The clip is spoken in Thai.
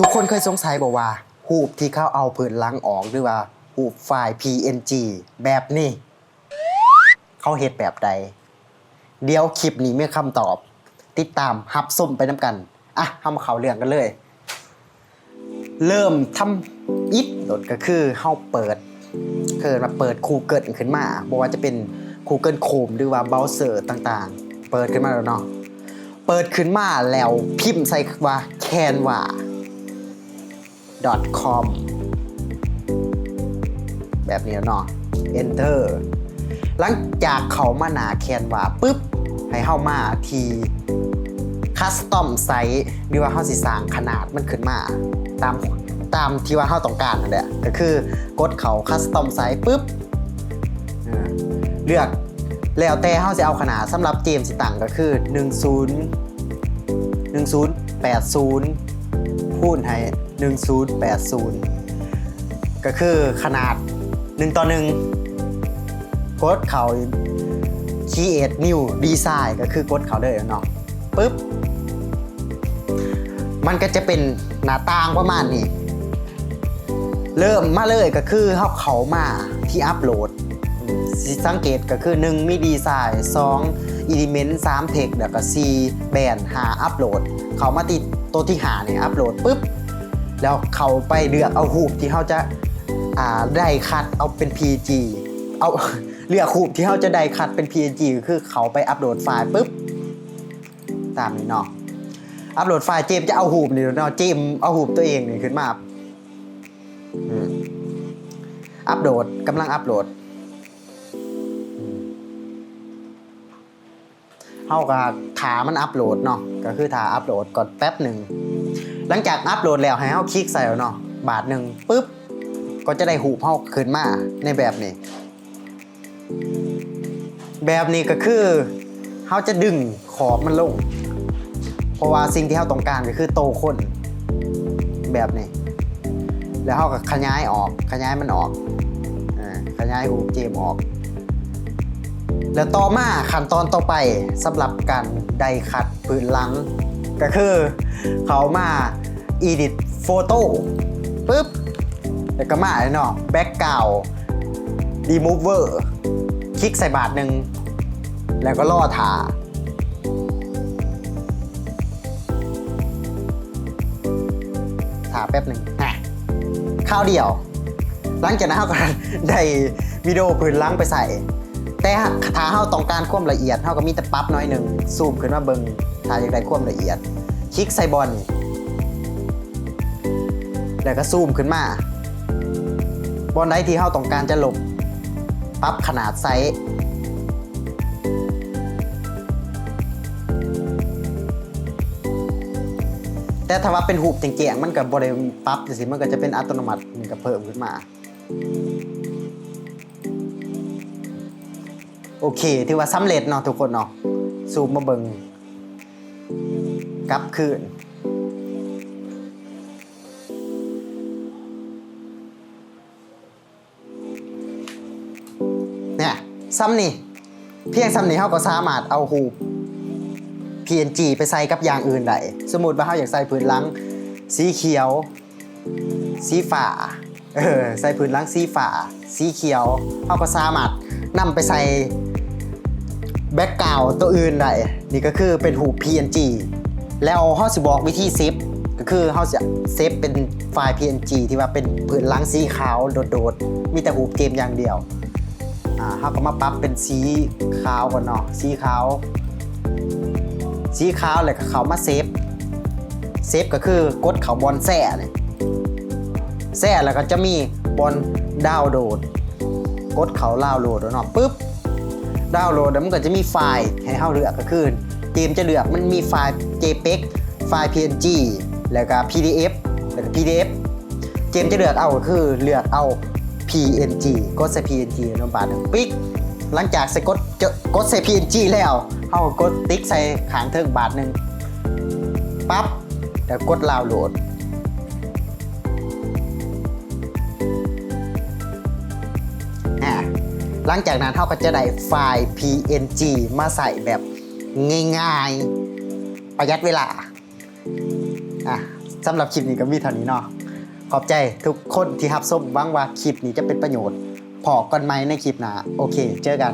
ทุกคนเคยสงสัยบอกว่าหูปที่เขาเอาผืนหลังออกหรือว่าหูปไฟล์ PNG แบบนี้ เขาเฮ็ดแบบใด เดี๋ยวคลิปนี้มีคำตอบ ติดตามฮับส้มไปน้ำกัน อะทำเขาเรื่องกันเลย เริ่มทำอิดโดดก็คือเฮาเปิดเกิดมาเปิด Google ขึ้นมาบอกว่าจะเป็น Google Chrome หรือว่าเบราว์เซอร์ต่างๆ เปิดขึ้นมาแล้วเนาะเปิดขึ้นมาแล้วพิมพ์ใส่ว่า canva com แบบนี้เนาะ enter หลังจากเขามาหนาแคนวาปุ๊บ ให้เข้ามาที่ custom size หรือว่าเข้าสิสางขนาดมันขึ้นมา ตามตามที่ว่าเข้าต้องการนั่นแหละก็คือกดเขา custom size ปุ๊บเลือกแล้วแต่เขาจะเอาขนาดสำหรับเกมสิตังก็คือ 10 1080คูณให้ 1080 ก็คือขนาด 1 ต่อ 1 กดเขา create new design ก็คือกดเขาเลยเนาะปุ๊บ มันก็จะเป็นหน้าต่างประมาณนี้ เริ่มมาเลยก็คือเขาเขามาที่อัปโหลดสิสังเกตก็คือ 1 มีดีไซน์2 element 3 text แล้วก็4แบนหาอัปโหลด เขามาติดตัวที่หาเนี่ยอัปโหลดปุ๊บ แล้วเขาไปเลือกเอารูปที่เขาจะอ่าได้คัดเอาเป็น PG เอาเลือกรูปที่เขาจะได้คัดเป็น PNG ก็คือเขาไปอัปโหลดไฟล์ปุ๊บตามนี้เนาะอัปโหลดไฟล์เจมจะเอาหูปนี่เนาะเจมเอาหูปตัวเองนี่ขึ้นมาอัปโหลดกำลังอัปโหลดเฮากับถามันอัปโหลดเนาะก็คือถาอัปโหลดก่อนแป๊บหนึ่ง หลังจากอัปโหลดแล้วให้เฮาคลิกใส่แล้วเนาะบาทหนึ่งปุ๊บ ก็จะได้หูปเฮาขึ้นมาในแบบนี้ แบบนี้ก็คือเฮาจะดึงขอบมันลง เพราะว่าสิ่งที่เราต้องการก็คือโตคนแบบนี้ แล้วเขาก็ขยายออกขยายมันออกอาขยายหูเจมออก แล้วต่อมาขั้นตอนต่อไปสำหรับการไดคัดปืนหลังก็คือเขามา edit photo ปุ๊บแล้วก็มาเลยเนาะ background remover คลิกใส่บาทหนึ่ง แล้วก็ล่อถาถาแป๊บหนึ่งอะข้าวเดียว หลังจากนั้นเราก็ได้วิดีโอพื้นล้างไปใส่ แต่ถ้าเราต้องการความละเอียดเราก็มีแต่ปั๊บน้อยหนึ่งซูมขึ้นมาเบิงถ้าอยากได้ความละเอียด คลิกใส่บอลนี่ แล้วก็ซูมขึ้นมาบอลใดที่เราต้องการจะหลบปรับขนาดไซส์แต่ถ้าว่าเป็นหูบเจียงๆมันกับบริปรับสิมันก็จะเป็นอัตโนมัติมันก็เพิ่มขึ้นมา โอเคถือว่าสำเร็จเนาะทุกคนเนาะซูมมาเบิงกลับคืน ซ้ำนี่ เพียงซ้ำนี่เขาก็สามารถเอาหูป PNG ไปใส่กับอย่างอื่นได้สมมติว่าเขาอยากใส่พื้นหลัง สีเขียว สีฟ้าเออใส่พื้นหลังสีฟ้าสีเขียวเขาก็สามารถนำไปใส่แบ็กกราวตัวอื่นได้นี่ก็คือเป็นหู PNG แล้วเขาสิบอกวิธีเซฟก็คือเขาจะเซฟเป็นไฟล์ PNG ที่ว่าเป็นพื้นหลังสีขาวโดดๆ มีแต่หูเกมอย่างเดียว อ่าเขาก็มาปรับเป็นสีขาวก่อนเนาะสีขาว สีขาวเลยก็เขามาเซฟเซฟก็คือกดเขาบอลแซ่เนี่ยแซ่แล้วก็จะมีบอลดาวโหลดกดเขาดาวโหลดเนาะปุ๊บดาวโหลดแล้วมันก็จะมีไฟล์ให้เฮาเลือกก็คือเกมจะเลือกมันมีไฟล์ JPEG ไฟล์ PNG แล้วก็ PDF แล้วก็ PDF เกมจะเลือกเอาก็คือเลือกเอา PNG กดใส่ PNG น้ำบาทหนึ่งปิ๊กหลังจากใส่กดเจอกดใส่ PNG แล้วเขากดติ๊กใส่ขางเทิงบาทหนึ่งปั๊บแล้วกดลาวโหลดอะหลังจากนั้นเขาก็จะได้ไฟล์ PNG มาใส่แบบง่ายๆ ประหยัดเวลา อะสำหรับคลิปนี้ก็มีเท่านี้เนาะ ขอบใจทุกคนที่รับส้มหวังว่าคลิปนี้จะเป็นประโยชน์พอกันไหมในคลิปหน้าโอเค เจอกัน